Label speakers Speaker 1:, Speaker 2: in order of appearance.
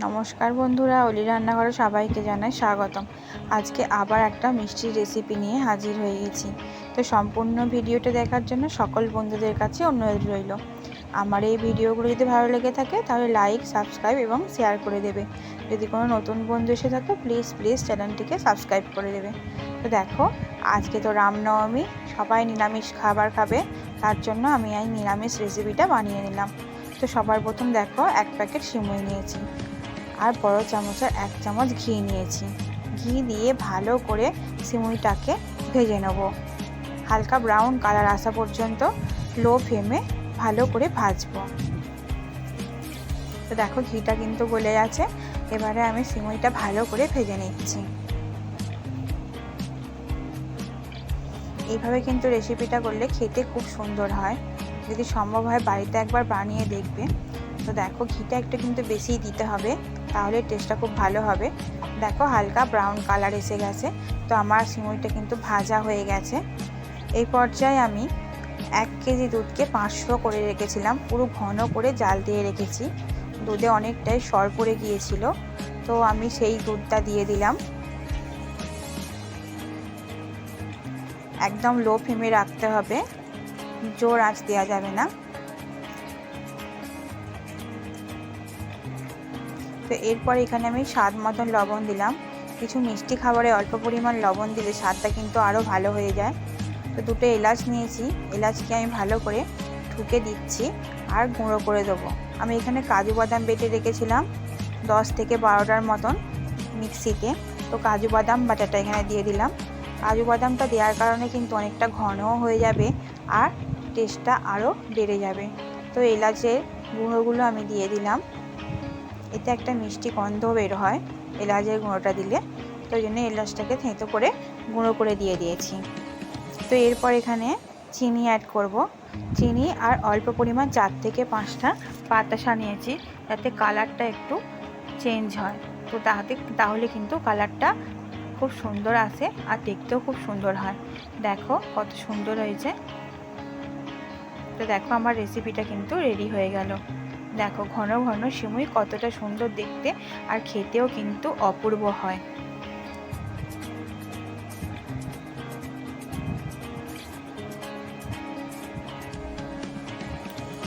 Speaker 1: নমস্কার বন্ধুরা, অলি রান্নাঘরে সবাইকে জানাই স্বাগতম। আজকে আবার একটা মিষ্টির রেসিপি নিয়ে হাজির হয়ে গেছি। তো সম্পূর্ণ ভিডিওটা দেখার জন্য সকল বন্ধুদের কাছে অনুরোধ রইল। আমার এই ভিডিওগুলো যদি ভালো লেগে থাকে, তাহলে লাইক সাবস্ক্রাইব এবং শেয়ার করে দেবে। যদি কোনো নতুন বন্ধু এসে থাকে প্লিজ প্লিজ চ্যানেলটিকে সাবস্ক্রাইব করে দেবে। তো দেখো, আজকে তো রামনবমী, সবাই নিরামিষ খাবার খাবে, তার জন্য আমি এই নিরামিষ রেসিপিটা বানিয়ে নিলাম। তো সবার প্রথম দেখো, এক প্যাকেট সিমুই নিয়েছি। আর বড় চামচের এক চামচ ঘি নিয়েছি। ঘি দিয়ে ভালো করে সিমুইটাকে ভেজে নেব। হালকা ব্রাউন কালার আসা পর্যন্ত লো ফ্লেমে ভালো করে ভাজবো। তো দেখো ঘিটা কিন্তু গলে আছে এবারে আমি সিমুইটা ভালো করে ভেজে নিচ্ছি। এইভাবে কিন্তু রেসিপিটা করলে খেতে খুব সুন্দর হয়। যদি সম্ভব হয় বাড়িতে একবার বানিয়ে দেখবে তো দেখো, ঘিটা একটু কিন্তু বেশিই দিতে হবে, তাহলে টেস্টটা খুব ভালো হবে। দেখো, হালকা ব্রাউন কালার এসে গেছে, তো আমার সিমুইটা কিন্তু ভাজা হয়ে গেছে। এই পর্যায়ে আমি এক কেজি দুধকে পাঁচশো করে রেখেছিলাম, পুরো ঘন করে জাল দিয়ে রেখেছি। দুধে অনেকটাই সর পড়ে গিয়েছিল, তো আমি সেই দুধটা দিয়ে দিলাম। একদম লো ফ্লেমে রাখতে হবে, জোর আঁচ দেওয়া যাবে না। তো এরপর এখানে আমি স্বাদ মতন লবণ দিলাম। কিছু মিষ্টি খাবারে অল্প পরিমাণ লবণ দিলে স্বাদটা কিন্তু আরও ভালো হয়ে যায়। তো দুটো এলাচ নিয়েছি। এলাচকে আমি ভালো করে ঠুকে দিচ্ছি আর গুঁড়ো করে দেবো। আমি এখানে কাজু বাদাম বেটে রেখেছিলাম দশ থেকে বারোটার মতন মিক্সিতে। তো কাজু বাদাম বাটাটা এখানে দিয়ে দিলাম। কাজু বাদামটা দেওয়ার কারণে কিন্তু অনেকটা ঘনও হয়ে যাবে আর টেস্টটা আরও বেড়ে যাবে। তো এলাচের গুঁড়োগুলো আমি দিয়ে দিলাম। এতে একটা মিষ্টি গন্ধ বের হয় এলাচের গুঁড়োটা দিলে। তো জন্য এলাচটাকে থেঁতো করে গুঁড়ো করে দিয়ে দিয়েছি। তো এরপর এখানে চিনি অ্যাড করব। চিনি আর অল্প পরিমাণ চার থেকে পাঁচটা বাতাসা নিয়েছি যাতে কালারটা একটু চেঞ্জ হয়। তো তাহাতে তাহলে কিন্তু কালারটা খুব সুন্দর আসে আর দেখতেও খুব সুন্দর হয়। দেখো কত সুন্দর হয়েছে। তো দেখো আমার রেসিপিটা কিন্তু রেডি হয়ে গেল। দেখো ঘন ঘন সিমুই কতটা সুন্দর দেখতে আর খেতেও কিন্তু অপূর্ব হয়।